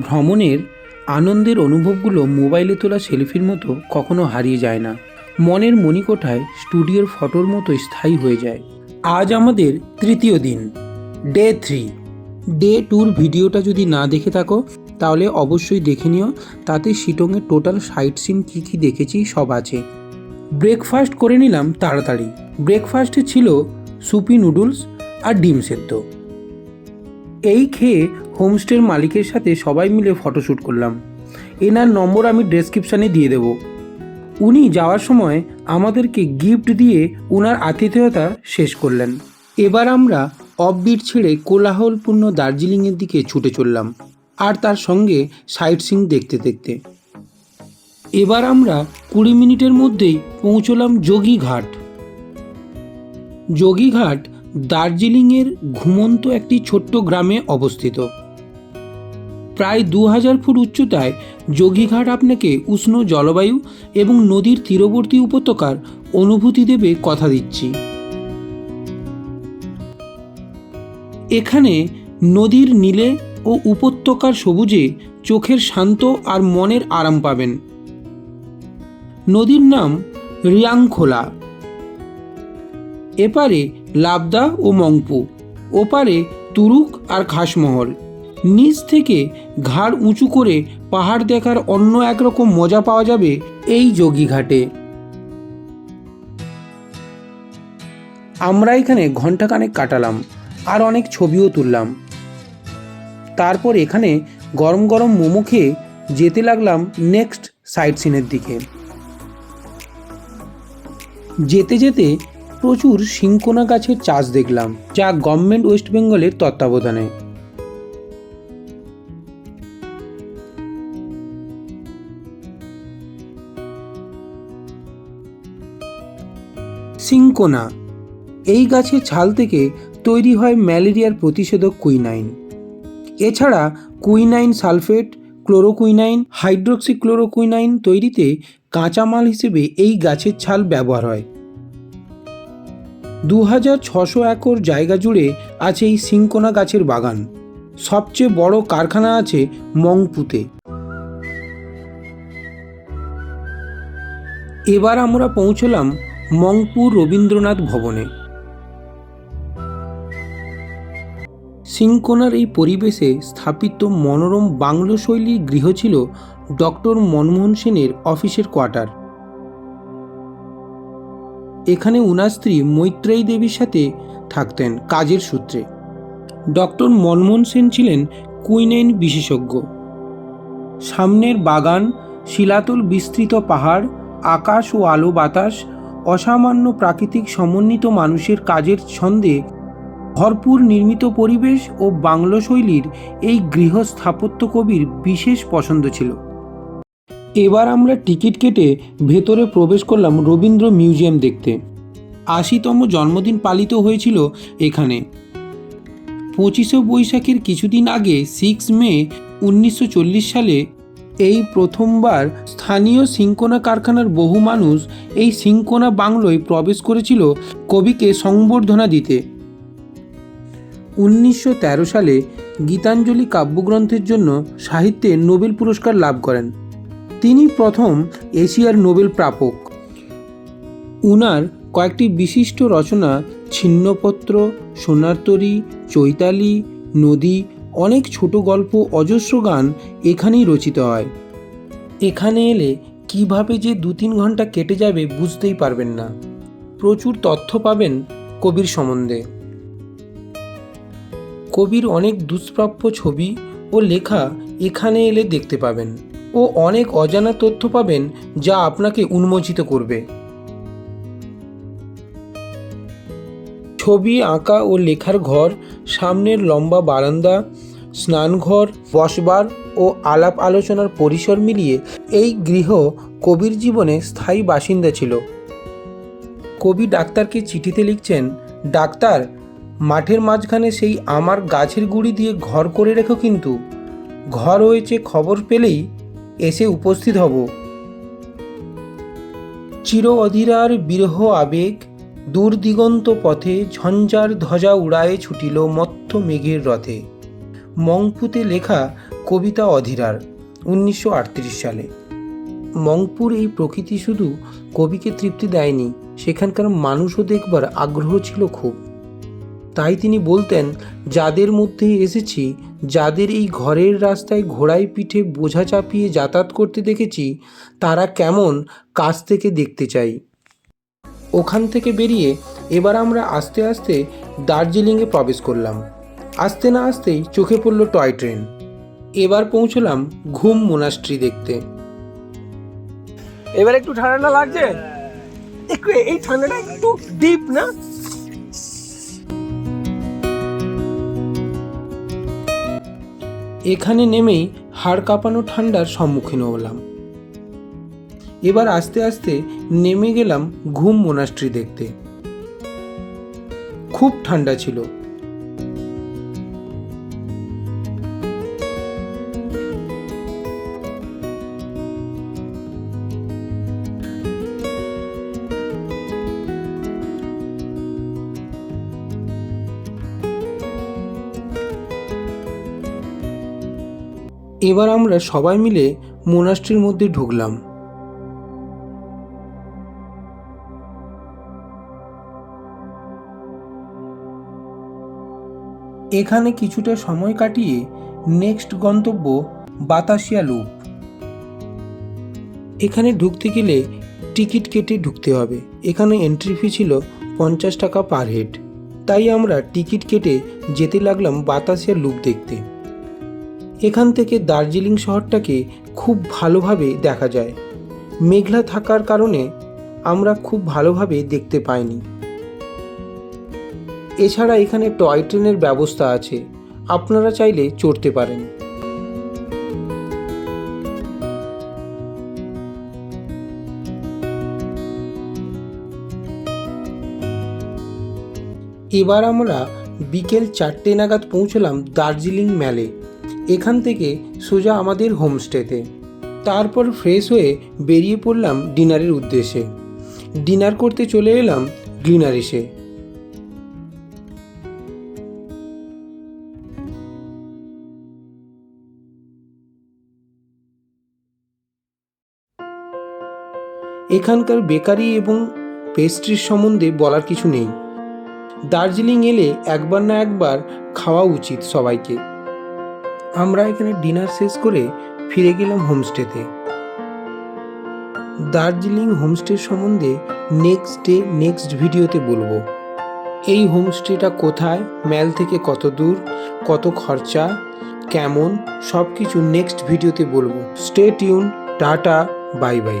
ভ্রমণের আনন্দের অনুভবগুলো মোবাইলে তোলা সেলফির মতো কখনো হারিয়ে যায় না। মনের মণিকোঠায় স্টুডিওর ফটোর মতো স্থায়ী হয়ে যায়। আজ আমাদের তৃতীয় দিন। ডে থ্রি ডে ট্যুর ভিডিওটা যদি না দেখে থাকো, তাহলে অবশ্যই দেখে নিও। তাতে শিটংয়ের টোটাল সাইট সিন কী কী দেখেছি সব আছে। ব্রেকফাস্ট করে নিলাম তাড়াতাড়ি। ব্রেকফাস্টে ছিল সুপি নুডলস আর ডিম সেদ্ধ। এই খেয়ে হোমস্টের মালিকের সাথে সবাই মিলে ফটোশ্যুট করলাম। এনার নম্বর আমি ডেসক্রিপশানে দিয়ে দেব। উনি যাওয়ার সময় আমাদেরকে গিফট দিয়ে ওনার আতিথেয়তা শেষ করলেন। এবার আমরা অফবিট ছেড়ে কোলাহলপূর্ণ দার্জিলিংয়ের দিকে ছুটে চললাম, আর তার সঙ্গে সাইট সিং দেখতে দেখতে। এবার আমরা কুড়ি মিনিটের মধ্যেই পৌঁছলাম যোগীঘাট। যোগীঘাট দার্জিলিংয়ের ঘুমন্ত একটি ছোট্ট গ্রামে অবস্থিত। প্রায় দু হাজার ফুট উচ্চতায় যোগীঘাট আপনাকে উষ্ণ জলবায়ু এবং নদীর তীরবর্তী উপত্যকার অনুভূতি দেবে কথা দিচ্ছি। এখানে নদীর নীলে ও উপত্যকার সবুজে চোখের শান্ত আর মনের আরাম পাবেন। নদীর নাম রিয়াংখোলা। এপারে লাবদা ও মংপু। ওপারে তুরুক আর খাসমহল। নিচ থেকে ঘাড় উঁচু করে পাহাড় দেখার অন্য একরকম মজা পাওয়া যাবে এই যোগীঘাটে আমরা এখানে ঘন্টাখানেক কাটালাম আর অনেক ছবিও তুললাম। তারপর এখানে গরম গরম মোমো খেয়ে যেতে লাগলাম নেক্সট সাইট সিনের দিকে। যেতে যেতে প্রচুর সিংকোনা গাছের চাষ দেখলাম, যা গভর্নমেন্ট ওয়েস্ট বেঙ্গলের তত্ত্বাবধানে। সিংকোনা এই গাছের ছাল থেকে তৈরি হয় ম্যালেরিয়ার প্রতিষেধক কুইনাইন। এছাড়া quinine sulphate, chloroquinine hydroxy chloroquinine তৈরিতে কাঁচামাল হিসেবে এই গাছের ছাল ব্যবহার হয়। দু হাজার ছশো একর জায়গা জুড়ে আছে এই সিংকোনা গাছের বাগান। সবচেয়ে বড় কারখানা আছে মংপুতে। এবার আমরা পৌঁছলাম মংপুর রবীন্দ্রনাথ ভবনে। সিংকোনার এই পরিবেশে স্থাপিত মনোরম বাংলো শৈলীর গৃহ ছিল ডক্টর মনমোহন সেনের অফিসের কোয়ার্টার। এখানে উনার স্ত্রী মৈত্রেয়ী দেবীর সাথে থাকতেন কাজের সূত্রে। ডক্টর মনমোহন সেন ছিলেন কুইনাইন বিশেষজ্ঞ। সামনের বাগান, শিলাতল বিস্তৃত পাহাড়, আকাশ ও আলো বাতাস, অসামান্য প্রাকৃতিক সমন্বিত মানুষের কাজের ছন্দে ভরপুর নির্মিত পরিবেশ ও বাংলো শৈলীর এই গৃহ স্থাপত্য কবির বিশেষ পছন্দ ছিল। এবার আমরা টিকিট কেটে ভেতরে প্রবেশ করলাম রবীন্দ্র মিউজিয়াম দেখতে। আশিতম জন্মদিন পালিত হয়েছিল এখানে। পঁচিশে বৈশাখের কিছুদিন আগে সিক্স মে উনিশশো চল্লিশ সালে এই প্রথমবার স্থানীয় সিংকোনা কারখানার বহু মানুষ এই সিংকোনা বাংলোয় প্রবেশ করেছিল কবিকে সংবর্ধনা দিতে। উনিশশো তেরো সালে গীতাঞ্জলি কাব্যগ্রন্থের জন্য সাহিত্যে নোবেল পুরস্কার লাভ করেন। তিনি প্রথম এশিয়ার নোবেল প্রাপক। উনার কয়েকটি বিশিষ্ট রচনা ছিন্নপত্র, সোনার তরী, চৈতালি, নদী, অনেক ছোট গল্প, অজস্র গান এখানেই রচিত হয়। এখানে এলে কীভাবে যে দু তিন ঘণ্টা কেটে যাবে বুঝতেই পারবেন না। প্রচুর তথ্য পাবেন কবির সম্বন্ধে। কবির অনেক দুষ্প্রাপ্য ছবি ও লেখা এখানে এলে দেখতে পাবেন। ও অনেক অজানা তথ্য পাবেন যা আপনাকে উন্মোচিত করবে। ছবি আঁকা ও লেখার ঘর, সামনের লম্বা বারান্দা, স্নানঘর, বসবার ও আলাপ আলোচনার পরিসর মিলিয়ে এই গৃহ কবির জীবনে স্থায়ী বাসিন্দা ছিল। কবি ডাক্তারকে চিঠিতে লিখছেন, ডাক্তার, মাঠের মাঝখানে সেই আমার গাছের গুড়ি দিয়ে ঘর করে রেখো কিন্তু। ঘর হয়েছে খবর পেলেই এসে উপস্থিত হব। চির অধীরার বিরহ আবেগ দূর দিগন্ত পথে ঝঞ্ঝার ধ্বজা উড়ায়ে ছুটিল মত্ত মেঘের রথে। মংপুতে লেখা কবিতা অধীরার, উনিশশো আটত্রিশ সালে। মংপুর এই প্রকৃতি শুধু কবিকে তৃপ্তি দেয়নি, সেখানকার মানুষও দেখবার আগ্রহ ছিল খুব। তাই তিনি বলতেন, যাদের মধ্যে এসেছি যাদের এই ঘরের রাস্তায় ঘোড়ায় পিঠে বোঝা চাপিয়ে যাতায়াত করতে দেখেছি, তারা কেমন কাছ থেকে দেখতে চাই। ওখান থেকে বেরিয়ে এবার আমরা আস্তে আস্তে দার্জিলিংয়ে প্রবেশ করলাম। আসতে না আসতেই চোখে পড়ল টয় ট্রেন। এবার পৌঁছলাম ঘুম মোনাস্ট্রি দেখতে। এবার একটু ঠান্ডা লাগছে? একটু এই ঠান্ডাটা একটু ডিপ না? এখানে নেমেই হাড় কাঁপানো ঠান্ডার সম্মুখীন হলাম। এবার আস্তে আস্তে নেমে গেলাম ঘুম মোনাস্ট্রি দেখতে। খুব ঠান্ডা ছিল। এবার আমরা সবাই মিলে মোনাস্ট্রির মধ্যে ঢুকলাম। এখানে কিছুটা সময় কাটিয়ে নেক্সট গন্তব্য বাতাসিয়া লুপ। এখানে ঢুকতে গেলে টিকিট কেটে ঢুকতে হবে। এখানে এন্ট্রি ফি ছিল পঞ্চাশ টাকা পার হেড তাই আমরা টিকিট কেটে যেতে লাগলাম বাতাসিয়া লুপ দেখতে। এখান থেকে দার্জিলিং শহরটাকে খুব ভালোভাবে দেখা যায়। মেঘলা থাকার কারণে আমরা খুব ভালোভাবে দেখতে পাইনি। এছাড়া এখানে টয় ট্রেনের ব্যবস্থা আছে। আপনারা চাইলে চড়তে পারেন। এবার আমরা বিকেল চারটে নাগাদ পৌঁছলাম দার্জিলিং ম্যালে এখান থেকে সোজা আমাদের হোমস্টেতে। তারপর ফ্রেশ হয়ে বেরিয়ে পড়লাম ডিনারের উদ্দেশ্যে। ডিনার করতে চলে এলাম গ্লিনারিসে এখানকার বেকারি এবং পেস্ট্রির সম্বন্ধে বলার কিছু নেই। দার্জিলিং এলে একবার না একবার খাওয়া উচিত সবাইকে। আমরা এখানে ডিনার শেষ করে ফিরে গেলাম হোমস্টেতে। দার্জিলিং হোমস্টের সম্বন্ধে নেক্সট ডে নেক্সট ভিডিওতে বলব। এই হোমস্টেটা কোথায়, ম্যাল থেকে কত দূর, কত খরচা, কেমন সব কিছু নেক্সট ভিডিওতে বলব। Stay tune tata bye bye